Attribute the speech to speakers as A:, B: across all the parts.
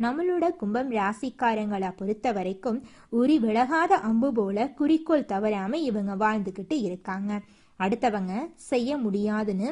A: நம்மளோட கும்பம் ராசிக்காரங்களை பொறுத்த வரைக்கும் உரி விலகாத அம்பு போல குறிக்கோள் தவறாம இவங்க வாழ்ந்துக்கிட்டு இருக்காங்க. அடுத்தவங்க செய்ய முடியாதுன்னு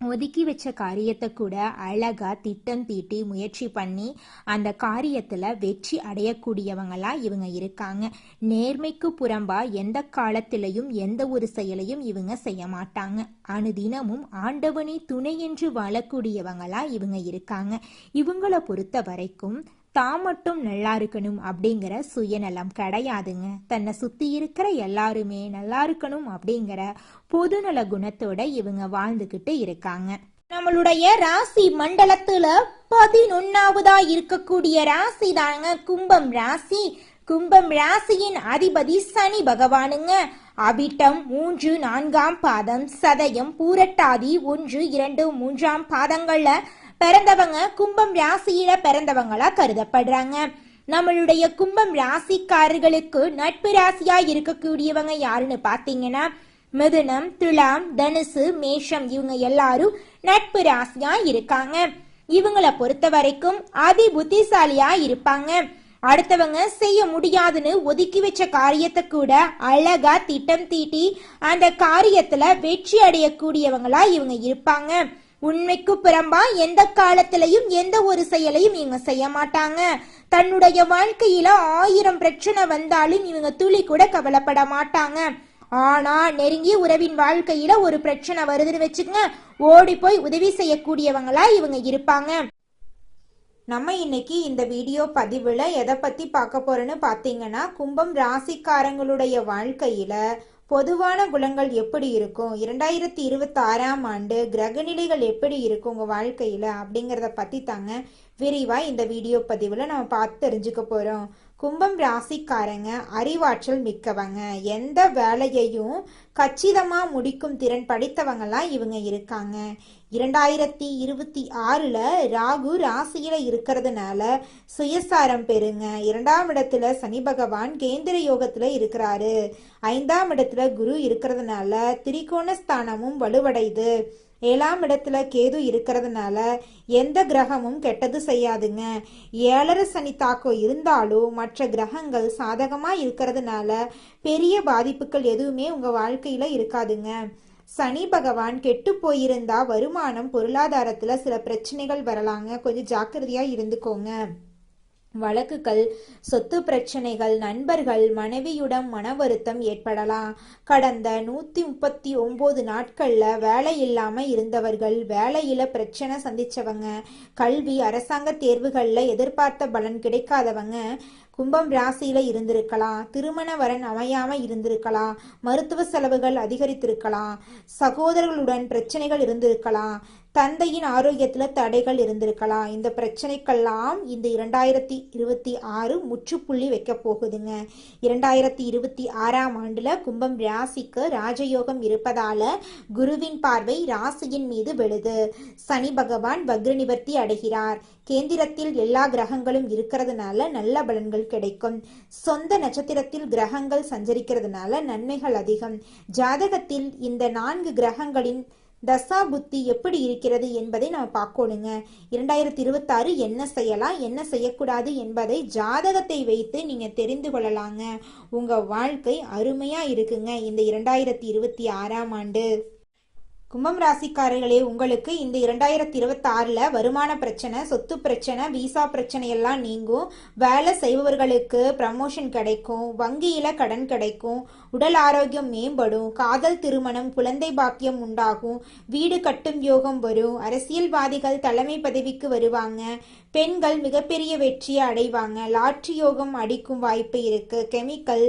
A: ஒதுக்கி வச்ச காரியத்தை கூட அழகா திட்டம் தீட்டி முயற்சி பண்ணி அந்த காரியத்துல வெற்றி அடையக்கூடியவங்களா இவங்க இருக்காங்க. நேர்மைக்கு புறம்பா எந்த காலத்திலையும் எந்த ஒரு செயலையும் இவங்க செய்ய மாட்டாங்க. அனுதினமும் ஆண்டவனே துணை என்று வாழக்கூடியவங்களா இவங்க இருக்காங்க. இவங்கள பொறுத்த வரைக்கும் தான் மட்டும் நல்லா இருக்கணும் அப்படிங்கிற சுயநலம் கிடையாதுங்க. தன்னை சுத்தி இருக்கிற எல்லாருமே நல்லா இருக்கணும் அப்படிங்கிற பொதுநல குணத்தோட இவங்க வாழ்ந்துகிட்டு இருக்காங்க. நம்மளுடைய ராசி மண்டலத்துல பதினொன்னாவதா இருக்கக்கூடிய ராசி தாங்க. கும்பம் ராசி. கும்பம் ராசியின் அதிபதி சனி பகவானுங்க. அவிட்டம் மூன்று நான்காம் பாதம் சதயம் பூரட்டாதி ஒன்று இரண்டு மூன்றாம் பாதங்கள்ல பிறந்தவங்க கும்பம் ராசியில பிறந்தவங்களா கருதப்படுறாங்க. நம்மளுடைய கும்பம் ராசிக்காரர்களுக்கு நட்பு ராசியா இருக்கக்கூடியவங்க யாருன்னு பாத்தீங்கன்னா மிதுனம் துலாம் தனுசு மேஷம் இவங்க எல்லாரும் நட்பு ராசியா இருக்காங்க. இவங்கள பொறுத்த வரைக்கும் அதி புத்திசாலியா இருப்பாங்க. அடுத்தவங்க செய்ய முடியாதுன்னு ஒதுக்கி வச்ச காரியத்தை கூட அழகா திட்டம் தீட்டி அந்த காரியத்துல வெற்றி அடையக்கூடியவங்களா இவங்க இருப்பாங்க. உண்மைக்கு புறம்பா எந்த காலத்திலையும் எந்த ஒரு செயலையும் இவங்க செய்ய மாட்டாங்க. தன்னுடைய வாழ்க்கையில ஆயிரம் பிரச்சனை வந்தாலும் இவங்க துளி கூட கவலைப்பட மாட்டாங்க. ஆனா நெருங்கிய உறவின் வாழ்க்கையில ஒரு பிரச்சனை வருதுன்னு வச்சுக்கங்க. ஓடி போய் உதவி செய்யக்கூடியவங்களா இவங்க இருப்பாங்க. நம்ம இன்னைக்கு இந்த வீடியோ பதிவில் எதை பற்றி பார்க்க போறோன்னு பார்த்தீங்கன்னா கும்பம் ராசிக்காரங்களுடைய வாழ்க்கையில பொதுவான குணங்கள் எப்படி இருக்கும்? இரண்டாயிரத்தி இருபத்தி ஆறாம் ஆண்டு கிரகநிலைகள் எப்படி இருக்கும் உங்கள் வாழ்க்கையில்? அப்படிங்கிறத பற்றி தாங்க விரிவாக இந்த வீடியோ பதிவில் நம்ம பார்த்து தெரிஞ்சுக்க போகிறோம் கும்பம் ராசிக்காரங்க அறிவாற்றல் மிக்கவங்க. எந்த வேலையையும் கச்சிதமா முடிக்கும் திறன் படித்தவங்கலாம் இவங்க இருக்காங்க. இரண்டாயிரத்தி இருபத்தி ஆறுல ராகு ராசியில இருக்கிறதுனால சுயசாரம் பெறுங்க. இரண்டாம் இடத்துல சனி பகவான் கேந்திர யோகத்துல இருக்கிறாரு. ஐந்தாம் இடத்துல குரு இருக்கிறதுனால திரிகோணஸ்தானமும் வலுவடைது ஏழாம் இடத்துல கேது இருக்கிறதுனால எந்த கிரகமும் கெட்டது செய்யாதுங்க. ஏழரை சனி தாக்கம் இருந்தாலும் மற்ற கிரகங்கள் சாதகமா இருக்கிறதுனால பெரிய பாதிப்புகள் எதுவுமே உங்க வாழ்க்கையில இருக்காதுங்க. சனி பகவான் கெட்டு போயிருந்தா வருமானம் பொருளாதாரத்துல சில பிரச்சனைகள் வரலாங்க. கொஞ்சம் ஜாக்கிரதையா இருந்துக்கோங்க. வழக்குகள் சொத்து பிரச்சனைகள் நண்பர்கள் மனைவியுடன் மன வருத்தம் ஏற்படலாம். கடந்த நூத்தி முப்பத்தி ஒன்பது நாட்கள்ல வேலை இல்லாம இருந்தவர்கள் வேலையில பிரச்சனை சந்திச்சவங்க கல்வி அரசாங்க தேர்வுகள்ல எதிர்பார்த்த பலன் கிடைக்காதவங்க கும்பம் ராசியில இருந்திருக்கலாம். திருமண வரன் அமையாம இருந்திருக்கலாம். மருத்துவ செலவுகள் அதிகரித்திருக்கலாம். சகோதரர்களுடன் பிரச்சனைகள் இருந்திருக்கலாம். தந்தையின் ஆரோக்கியத்தில் தடைகள் இருந்திருக்கலாம். இந்த பிரச்சனைக்கெல்லாம் இந்த இரண்டாயிரத்தி இருபத்தி ஆறு முற்றுப்புள்ளி வைக்க போகுதுங்க. இரண்டாயிரத்தி இருபத்தி ஆறாம் ஆண்டில் கும்பம் ராசிக்கு ராஜயோகம் இருப்பதால குருவின் பார்வை ராசியின் மீது விழுது. சனி பகவான் வக்ர நிவர்த்தி அடைகிறார். கேந்திரத்தில் எல்லா கிரகங்களும் இருக்கிறதுனால நல்ல பலன்கள் கிடைக்கும். சொந்த நட்சத்திரத்தில் கிரகங்கள் சஞ்சரிக்கிறதுனால நன்மைகள் அதிகம். ஜாதகத்தில் இந்த நான்கு கிரகங்களின் தசா புத்தி எப்படி இருக்கிறது என்பதை நம்ம பார்க்கணுங்க. இரண்டாயிரத்தி இருபத்தாறு என்ன செய்யலாம் என்ன செய்யக்கூடாது என்பதை ஜாதகத்தை வைத்து நீங்கள் தெரிந்து கொள்ளலாங்க. உங்கள் வாழ்க்கை அருமையாக இருக்குங்க. இந்த இரண்டாயிரத்தி இருபத்தி ஆறாம் ஆண்டு. கும்பம் ராசிக்காரர்களே உங்களுக்கு இந்த இரண்டாயிரத்தி இருபத்தி ஆறில் வருமான பிரச்சனை சொத்து பிரச்சனை விசா பிரச்சனை எல்லாம் நீங்கும். வேலை செய்பவர்களுக்கு ப்ரமோஷன் கிடைக்கும் வங்கியில் கடன் கிடைக்கும் உடல் ஆரோக்கியம் மேம்படும் காதல் திருமணம் குழந்தை பாக்கியம் உண்டாகும் வீடு கட்டும் யோகம் வரும் அரசியல்வாதிகள் தலைமை பதவிக்கு வருவாங்க பெண்கள் மிகப்பெரிய வெற்றியை அடைவாங்க லாட்ரி யோகம் அடிக்கும் வாய்ப்பு இருக்குது chemical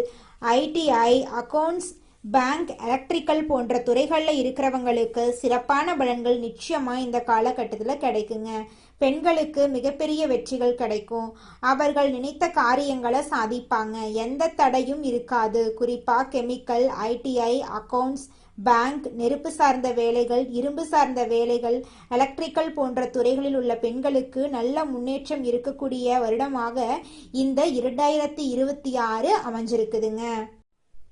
A: ITI accounts bank electrical போன்ற துறைகளில் இருக்கிறவங்களுக்கு சிறப்பான பலன்கள் நிச்சயமாக இந்த காலகட்டத்தில் கிடைக்குங்க. பெண்களுக்கு மிகப்பெரிய வெற்றிகள் கிடைக்கும். அவர்கள் நினைத்த காரியங்களை சாதிப்பாங்க. எந்த தடையும் இருக்காது. குறிப்பாக கெமிக்கல் ஐடிஐ அக்கவுண்ட்ஸ் பேங்க் நெருப்பு சார்ந்த வேலைகள் இரும்பு சார்ந்த வேலைகள் எலக்ட்ரிக்கல் போன்ற துறைகளில் உள்ள பெண்களுக்கு நல்ல முன்னேற்றம் இருக்கக்கூடிய வருடமாக இந்த இரண்டாயிரத்தி இருபத்தி ஆறு அமைஞ்சிருக்குதுங்க.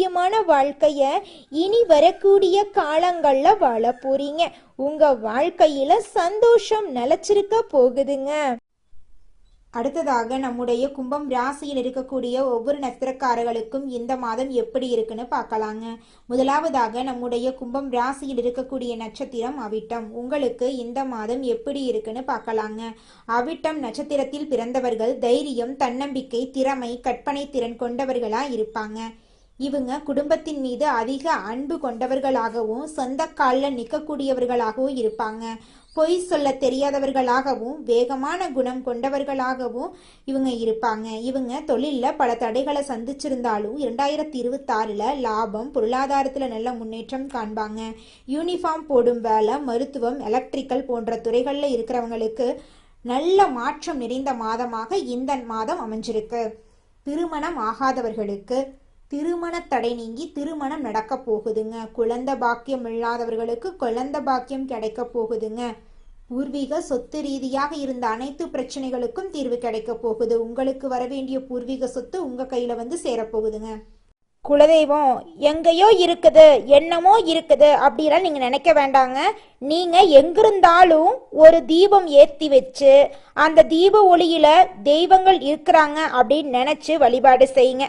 B: ஆரோக்கியமான வாழ்க்கைய இனி வரக்கூடிய காலங்கள்ல வாழ போறீங்க. உங்க வாழ்க்கையில சந்தோஷம் நிலைச்சிருக்க போகுதுங்க.
A: அடுத்ததாக நம்முடைய கும்பம் ராசியில் இருக்கக்கூடிய ஒவ்வொரு நட்சத்திரக்காரர்களுக்கும் இந்த மாதம் எப்படி இருக்குன்னு பார்க்கலாங்க. முதலாவதாக நம்முடைய கும்பம் ராசியில் இருக்கக்கூடிய நட்சத்திரம் அவிட்டம். உங்களுக்கு இந்த மாதம் எப்படி இருக்குன்னு பார்க்கலாங்க. அவிட்டம் நட்சத்திரத்தில் பிறந்தவர்கள் தைரியம் தன்னம்பிக்கை திறமை கற்பனை திறன் கொண்டவர்களா இருப்பாங்க. இவங்க குடும்பத்தின் மீது அதிக அன்பு கொண்டவர்களாகவும் சொந்த காலில் நிற்கக்கூடியவர்களாகவும் இருப்பாங்க. பொய் சொல்ல தெரியாதவர்களாகவும் வேகமான குணம் கொண்டவர்களாகவும் இவங்க இருப்பாங்க. இவங்க தொழிலில் பல தடைகளை சந்திச்சிருந்தாலும் இரண்டாயிரத்தி இருபத்தாறில் லாபம் பொருளாதாரத்தில் நல்ல முன்னேற்றம் காண்பாங்க. யூனிஃபார்ம் போடும் வேலை மருத்துவம் எலக்ட்ரிக்கல் போன்ற துறைகளில் இருக்கிறவங்களுக்கு நல்ல மாற்றம் நிறைந்த மாதமாக இந்த மாதம் அமைஞ்சிருக்கு. திருமணம் ஆகாதவர்களுக்கு திருமண தடை நீங்கி திருமணம் நடக்க போகுதுங்க. குழந்த பாக்கியம் இல்லாதவர்களுக்கு குழந்த பாக்கியம் கிடைக்க போகுதுங்க. பூர்வீக சொத்து ரீதியாக இருந்த அனைத்து பிரச்சனைகளுக்கும் தீர்வு கிடைக்க போகுது. உங்களுக்கு வர வேண்டிய பூர்வீக சொத்து உங்க கையில வந்து சேரப்போகுதுங்க
B: குலதெய்வம் எங்கேயோ இருக்குது என்னமோ இருக்குது அப்படிலாம் நீங்கள் நினைக்க வேண்டாங்க. நீங்கள் எங்கிருந்தாலும் ஒரு தீபம் ஏற்றி வச்சு அந்த தீப ஒளியில் தெய்வங்கள் இருக்கிறாங்க அப்படின்னு நினச்சி வழிபாடு செய்யுங்க.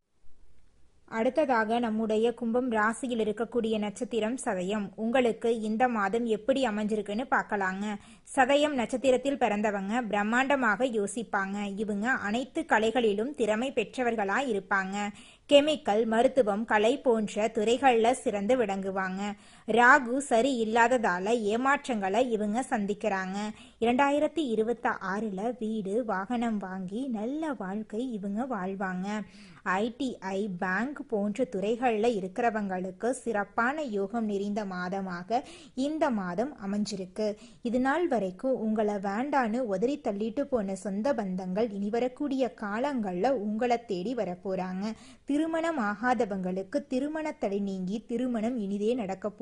A: அடுத்ததாக நம்முடைய கும்பம் ராசியில் இருக்கக்கூடிய நட்சத்திரம் சதயம். உங்களுக்கு இந்த மாதம் எப்படி அமைஞ்சிருக்குன்னு பார்க்கலாங்க. சதயம் நட்சத்திரத்தில் பிறந்தவங்க பிரம்மாண்டமாக யோசிப்பாங்க. இவங்க அனைத்து கலைகளிலும் திறமை பெற்றவர்களா இருப்பாங்க. கெமிக்கல் மருத்துவம் கலை போன்ற துறைகளில் சிறந்து விளங்குவாங்க. ராகு சரி இல்லாததால ஏமாற்றங்களை இவங்க சந்திக்கிறாங்க. இரண்டாயிரத்தி இருபத்தி ஆறில் வீடு வாகனம் வாங்கி நல்ல வாழ்க்கை இவங்க வாழ்வாங்க. ஐடிஐ பேங்க் போன்ற துறைகளில் இருக்கிறவங்களுக்கு சிறப்பான யோகம் நிறைந்த மாதமாக இந்த மாதம் அமைஞ்சிருக்கு. இது நாள் வரைக்கும் உங்களை வேண்டான்னு உதறி தள்ளிட்டு போன சொந்த பந்தங்கள் இனி வரக்கூடிய காலங்களில் உங்களை தேடி வரப்போறாங்க. திருமணம் ஆகாதவங்களுக்கு திருமண தடை நீங்கி திருமணம் இனிதே நடக்க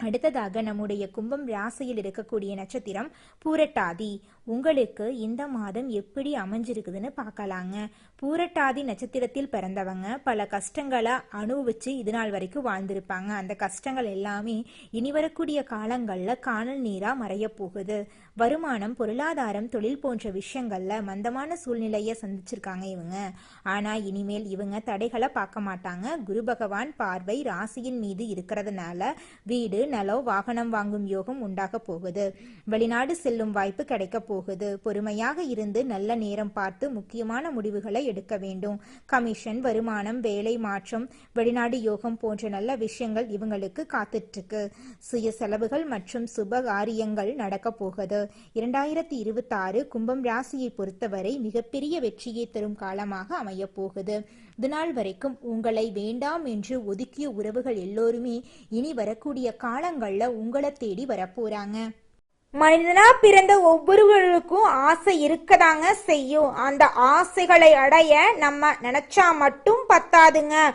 A: அடுத்ததாக நம்முடைய கும்பம் ராசியில் இருக்கக்கூடிய நட்சத்திரம் பூரட்டாதி. உங்களுக்கு இந்த மாதம் எப்படி அமைஞ்சிருக்குதுன்னு பார்க்கலாங்க. பூரட்டாதி நட்சத்திரத்தில் பிறந்தவங்க பல கஷ்டங்களை அனுபவிச்சு இது நாள் வரைக்கும் வாழ்ந்திருப்பாங்க. அந்த கஷ்டங்கள் எல்லாமே இனி வரக்கூடிய காலங்களில் காணல் நீராக மறைய போகுது. வருமானம் பொருளாதாரம் தொழில் போன்ற விஷயங்கள்ல மந்தமான சூழ்நிலையை சந்திச்சிருக்காங்க இவங்க. ஆனா இனிமேல் இவங்க தடைகளை பார்க்க மாட்டாங்க. குரு பகவான் பார்வை ராசியின் மீது இருக்கிறதுனால வீடு நலோ வாகனம் வாங்கும் யோகம் உண்டாக போகுது. வெளிநாடு செல்லும் வாய்ப்பு கிடைக்க போகுது. பொறுமையாக இருந்து நல்ல நேரம் பார்த்து முக்கியமான முடிவுகளை எடுக்க வேண்டும். கமிஷன் வருமானம் வேலை மாற்றம் வெளிநாடு யோகம் போன்ற நல்ல விஷயங்கள் இவங்களுக்கு காத்துட்டு இருக்கு. சுய செலவுகள் மற்றும் சுப காரியங்கள் நடக்க போகுது. இரண்டாயிரத்தி இருபத்தாறு கும்பம் ராசியை பொறுத்தவரை மிகப்பெரிய வெற்றியை தரும் காலமாக அமையப் போகுது இதுநாள் வரைக்கும் உங்களை வேண்டாம் என்று ஒதுக்கிய உறவுகள் எல்லோருமே இனி வரக்கூடிய காலங்கள்ல உங்களை தேடி வரப்போறாங்க.
B: மனிதனா பிறந்த ஒவ்வொருவருக்கும் ஆசை இருக்கதாங்க செய்யும். அந்த ஆசைகளை அடைய நம்ம நினைச்சா மட்டும் பத்தாதுங்க.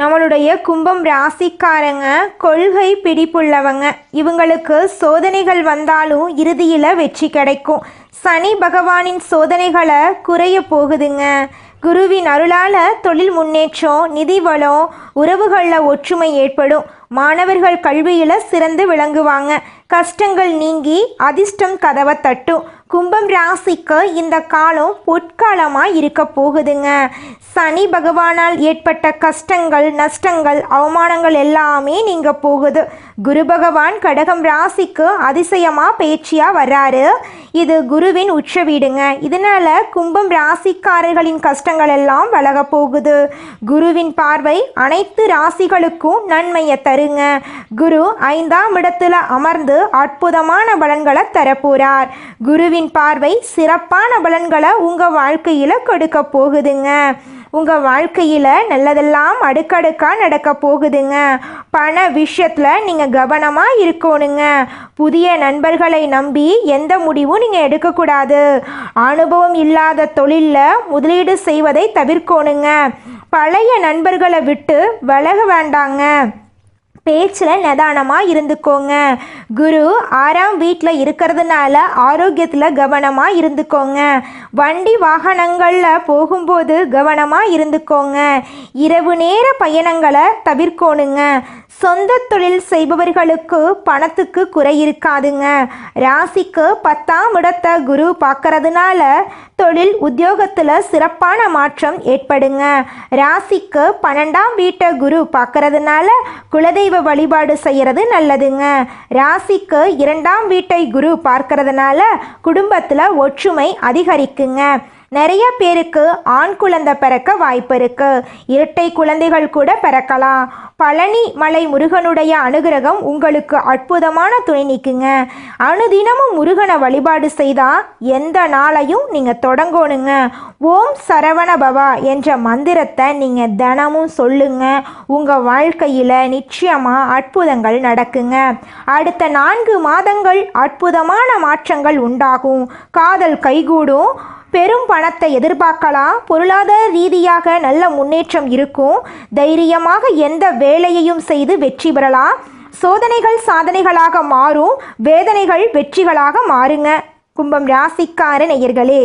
B: நம்மளுடைய கும்பம் ராசிக்காரங்க கொள்கை பிடிப்புள்ளவங்க. இவங்களுக்கு சோதனைகள் வந்தாலும் இறுதியில் வெற்றி கிடைக்கும். சனி பகவானின் சோதனைகளை குறைய போகுதுங்க. குருவின் அருளால் தொழில் முன்னேற்றம் நிதி வளம் உறவுகளில் ஒற்றுமை ஏற்படும். மாணவர்கள் கல்வியில் சிறந்து விளங்குவாங்க. கஷ்டங்கள் நீங்கி அதிர்ஷ்டம் கதவை தட்டும். கும்பம் ராசிக்கு இந்த காலம் பொற்காலமாக இருக்க போகுதுங்க. சனி பகவானால் ஏற்பட்ட கஷ்டங்கள் நஷ்டங்கள் அவமானங்கள் எல்லாமே நீங்க போகுது. குரு பகவான் கடகம் ராசிக்கு அதிசயமாக பேச்சியாக வர்றாரு. இது குருவின் உச்ச வீடுங்க. இதனால கும்பம் ராசிக்காரர்களின் கஷ்டங்கள் எல்லாம் வழக போகுது. குருவின் பார்வை அனைத்து ராசிகளுக்கும் நன்மையை தருங்க. குரு ஐந்தாம் இடத்துல அமர்ந்து அற்புதமான பலன்களை தரப்போறார். குருவின் பார்வை சிறப்பான பலன்களை உங்கள் வாழ்க்கையில் கொடுக்க போகுதுங்க. உங்கள் வாழ்க்கையில் நல்லதெல்லாம் அடுக்கடுக்காக நடக்க போகுதுங்க. பண விஷயத்தில் நீங்கள் கவனமாக இருக்கணுங்க. புதிய நண்பர்களை நம்பி எந்த முடிவும் நீங்கள் எடுக்கக்கூடாது. அனுபவம் இல்லாத தொழிலில் முதலீடு செய்வதை தவிர்க்கணுங்க. பழைய நண்பர்களை விட்டு விலக வேண்டாங்க. பேச்சில் நிதானமாக இருந்துக்கோங்க. குரு ஆறாம் வீட்டில் இருக்கிறதுனால ஆரோக்கியத்தில் கவனமாக இருந்துக்கோங்க. வண்டி வாகனங்களில் போகும்போது கவனமாக இருந்துக்கோங்க. இரவு நேர பயணங்களை தவிர்க்கணுங்க. சொந்த தொழில் செய்பவர்களுக்கு பணத்துக்கு குறை இருக்காதுங்க. ராசிக்கு பத்தாம் இடத்தை குரு பார்க்கறதுனால தொழில் உத்தியோகத்தில் சிறப்பான மாற்றம் ஏற்படுங்க. ராசிக்கு பன்னெண்டாம் வீட்டை குரு பார்க்கறதுனால குலதெய்வ வழிபாடு செய்கிறது நல்லதுங்க. ராசிக்கு இரண்டாம் வீட்டை குரு பார்க்கறதுனால குடும்பத்தில் ஒற்றுமை அதிகரிக்குங்க. நிறைய பேருக்கு ஆண் குழந்தை பிறக்க வாய்ப்பு இருக்கு. இரட்டை குழந்தைகள் கூட பிறக்கலாம். பழனி மலை முருகனுடைய அனுகிரகம் உங்களுக்கு அற்புதமான துணை நிற்குங்க அனுதினமும் முருகனை வழிபாடு செய்தால் எந்த நாளையும் நீங்கள் தொடங்கணுங்க. ஓம் சரவண பவா என்ற மந்திரத்தை நீங்கள் தினமும் சொல்லுங்க. உங்கள் வாழ்க்கையில் நிச்சயமாக அற்புதங்கள் நடக்குங்க. அடுத்த நான்கு மாதங்கள் அற்புதமான மாற்றங்கள் உண்டாகும். காதல் கைகூடும். பெரும் பணத்தை எதிர்பார்க்கலாம். பொருளாதார ரீதியாக நல்ல முன்னேற்றம் இருக்கும். தைரியமாக எந்த வேலையையும் செய்து வெற்றி பெறலாம். சோதனைகள் சாதனைகளாக மாறும். வேதனைகள் வெற்றிகளாக மாறுங்க. கும்பம் ராசிக்கார நேயர்களே.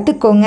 A: கத்துக்கோங்க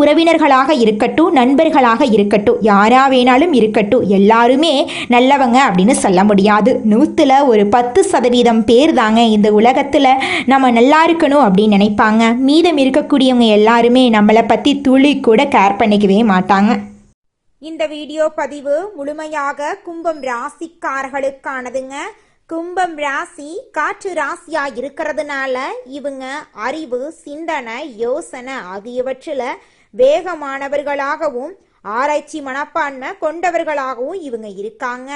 A: உறவினர்களாக இருக்கட்டும் நண்பர்களாக இருக்கட்டும் யாரா வேணாலும் இருக்கட்டும் எல்லாருமே நல்லவங்க அப்படின்னு சொல்ல முடியாது. நூற்றுல ஒரு பத்து சதவீதம் பேர் தாங்க இந்த உலகத்தில் நம்ம நல்லா இருக்கணும் அப்படின்னு நினைப்பாங்க. மீதம் இருக்கக்கூடியவங்க எல்லாருமே நம்மளை பற்றி துளி கூட கேர் பண்ணிக்கவே மாட்டாங்க.
B: இந்த வீடியோ பதிவு முழுமையாக கும்பம் ராசிக்காரர்களுக்கானதுங்க. கும்பம் ராசி காற்று ராசியா இருக்கிறதுனால இவங்க அறிவு சிந்தனை யோசனை ஆகியவற்றில் வேகமானவர்களாகவும் ஆராய்ச்சி மனப்பான்மை கொண்டவர்களாகவும் இவங்க இருக்காங்க.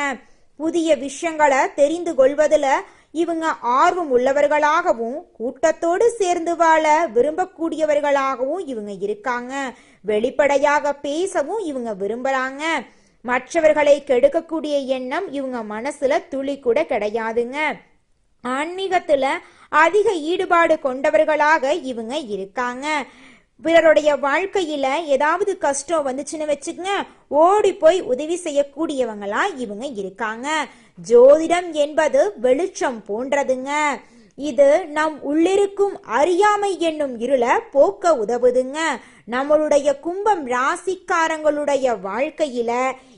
B: புதிய விஷயங்களை தெரிந்து கொள்வதில் இவங்க ஆர்வம் உள்ளவர்களாகவும் கூட்டத்தோடு சேர்ந்து வாழ விரும்பக்கூடியவர்களாகவும் இவங்க இருக்காங்க. வெளிப்படையாக பேசவும் இவங்க விரும்புறாங்க. மற்றவர்களை கெடுக்கக்கூடிய எண்ணம் இவங்க மனசுல துளி கூட கிடையாதுங்க. ஆன்மீகத்துல அதிக ஈடுபாடு கொண்டவர்களாக இவங்க இருக்காங்க. பிறருடைய வாழ்க்கையில ஏதாவது கஷ்டம் வந்துச்சுன்னு வச்சுக்கங்க ஓடி போய் உதவி செய்யக்கூடியவங்களா இவங்க இருக்காங்க. ஜோதிடம் என்பது வெளிச்சம் போன்றதுங்க. இது நம் உள்ளிருக்கும் அறியாமை என்னும் இருளை போக்க உதவுதுங்க. நம்மளுடைய கும்பம் ராசிக்காரங்களுடைய வாழ்க்கையில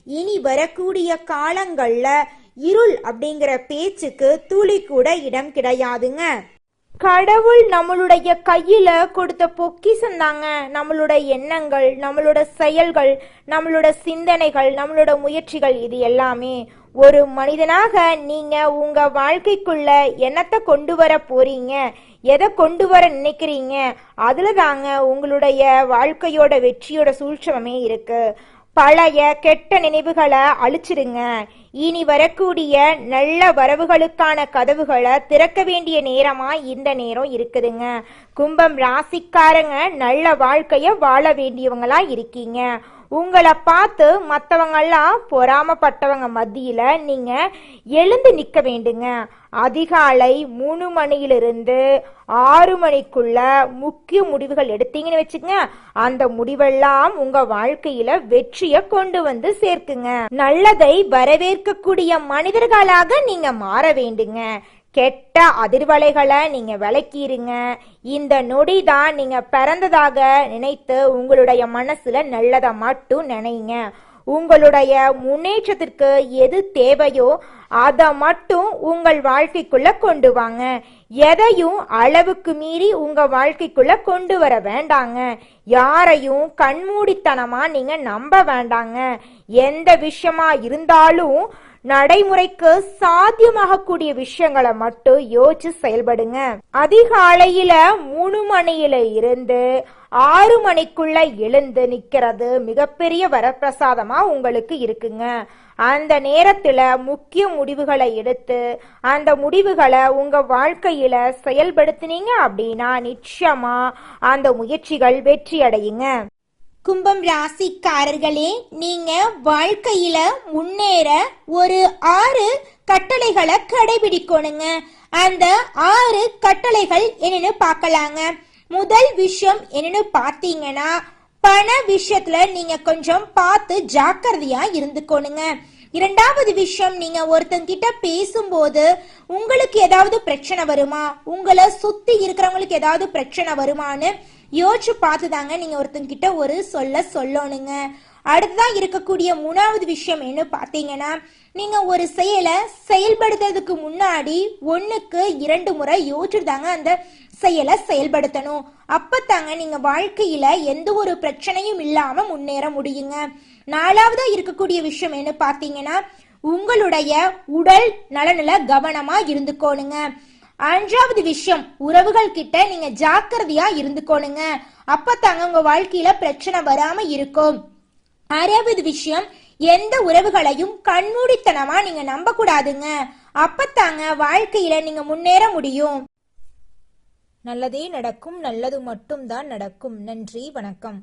B: இனி வரக்கூடிய காலங்கள்ல இருள் அப்படிங்கிற பேச்சுக்கு துளி கூட இடம் கிடையாதுங்க. கடவுள் நம்மளுடைய கையில கொடுத்த பொக்கிஷம் தாங்க. நம்மளோட எண்ணங்கள் நம்மளோட செயல்கள் நம்மளோட சிந்தனைகள் நம்மளோட முயற்சிகள் இது எல்லாமே. ஒரு மனிதனாக நீங்க உங்க வாழ்க்கைக்குள்ள என்னத்தை கொண்டு வர போறீங்க? எதை கொண்டு வர நினைக்கிறீங்க? அதுல தாங்க உங்களுடைய வாழ்க்கையோட வெற்றியோட சூழ்ச்சமே இருக்கு. பழைய கெட்ட நினைவுகளை அழிச்சிடுங்க. இனி வரக்கூடிய நல்ல வரவுகளுக்கான கதவுகளை திறக்க வேண்டிய நேரமா இந்த நேரம் இருக்குதுங்க. கும்பம் ராசிக்காரங்க நல்ல வாழ்க்கைய வாழ வேண்டியவங்களா இருக்கீங்க. உங்களை பார்த்து மற்றவங்கெல்லாம் பொறாமப்பட்டவங்க மத்தியில் நீங்கள் எழுந்து நிற்க வேண்டுங்க. அதிகாலை மூணு மணியிலிருந்து ஆறு மணிக்குள்ள முக்கிய முடிவுகள் எடுத்தீங்கன்னு வச்சுக்கங்க. அந்த முடிவெல்லாம் உங்க வாழ்க்கையில வெற்றியை கொண்டு வந்து சேர்க்குங்க. நல்லதை வரவேற்கக்கூடிய மனிதர்களாக நீங்க மாற வேண்டுங்க. கெட்ட அதிர்வலைகளை நீங்கள் விளக்கிடுங்க இந்த நொடி தான் நீங்கள் பிறந்ததாக நினைத்து உங்களுடைய மனசில் நல்லதை மட்டும் நினைங்க. உங்களுடைய முன்னேற்றத்திற்கு எது தேவையோ அதை மட்டும் உங்கள் வாழ்க்கைக்குள்ள கொண்டு வாங்க. எதையும் அளவுக்கு மீறி உங்க வாழ்க்கைக்குள்ள கொண்டு வர வேண்டாங்க. யாரையும் கண்மூடித்தனமா நீங்க நம்ப வேண்டாங்க. எந்த விஷயமா இருந்தாலும் நடைமுறைக்கு சாத்தியமாகக்கூடிய விஷயங்களை மட்டும் யோசிச்சு செயல்படுங்க. அதிகாலையில மூணு மணியில இருந்து ஆறு மணிக்குள்ள எழுந்து நிக்கிறது. மிகப்பெரிய வரப்பிரசாதமா உங்களுக்கு இருக்குங்க. அந்த நேரத்துல முக்கிய முடிவுகளை எடுத்து அந்த முடிவுகளை உங்க வாழ்க்கையில செயல்படுத்தினீங்க அப்படின்னா நிச்சயமா அந்த முயற்சிகள் வெற்றி அடையுங்க.
A: கும்பம் ராசிக்காரர்களே நீங்க வாழ்க்கையில முன்னேற ஒரு ஆறு கட்டளைகளை கடைபிடிக்கணுங்க. அந்த ஆறு கட்டளைகள் என்னன்னு பார்க்கலாங்க. முதல் விஷயம் என்னன்னு பார்த்தீங்கன்னா பண விஷயத்துல நீங்க கொஞ்சம் பார்த்து ஜாக்கிரதையா இருந்துக்கோணுங்க. இரண்டாவது விஷயம் நீங்க ஒருத்தங்கிட்ட பேசும்போது உங்களுக்கு ஏதாவது பிரச்சனை வருமா? உங்களை சுத்தி இருக்கிறவங்களுக்கு ஏதாவது பிரச்சனை வருமான்னு யோசிச்சு பார்த்து தாங்க நீங்க ஒருத்தங்கிட்ட ஒரு சொல்ல சொல்லணுங்க. அடுத்ததான் இருக்கக்கூடிய மூணாவது விஷயம் என்ன பார்த்தீங்கன்னா நீங்க ஒரு செயலை செயல்படுத்துறதுக்கு முன்னாடி ஒன்றுக்கு இரண்டு முறை யோசிச்சுதாங்க அந்த செயலை செயல்படுத்தணும். அப்பத்தாங்க நீங்க வாழ்க்கையில எந்த ஒரு பிரச்சனையும் இல்லாம முன்னேற முடியுங்க. நாலாவதா இருக்கக்கூடிய விஷயம் என்ன பார்த்தீங்கன்னா உங்களுடைய உடல் நலனில் கவனமா இருந்துக்கோணுங்க. அஞ்சாவது விஷயம் உறவுகள் கிட்ட நீங்க ஜாக்கிரதையா இருந்துக்கோணுங்க. அப்பத்தாங்க உங்க வாழ்க்கையில பிரச்சனை வராம இருக்கும். ஆறாவது விஷயம் எந்த உறவுகளையும் கண்மூடித்தனமா நீங்க நம்ப கூடாதுங்க அப்பத்தாங்க வாழ்க்கையில நீங்க முன்னேற முடியும்.
B: நல்லதே நடக்கும் நல்லது மட்டும்தான் நடக்கும். நன்றி வணக்கம்.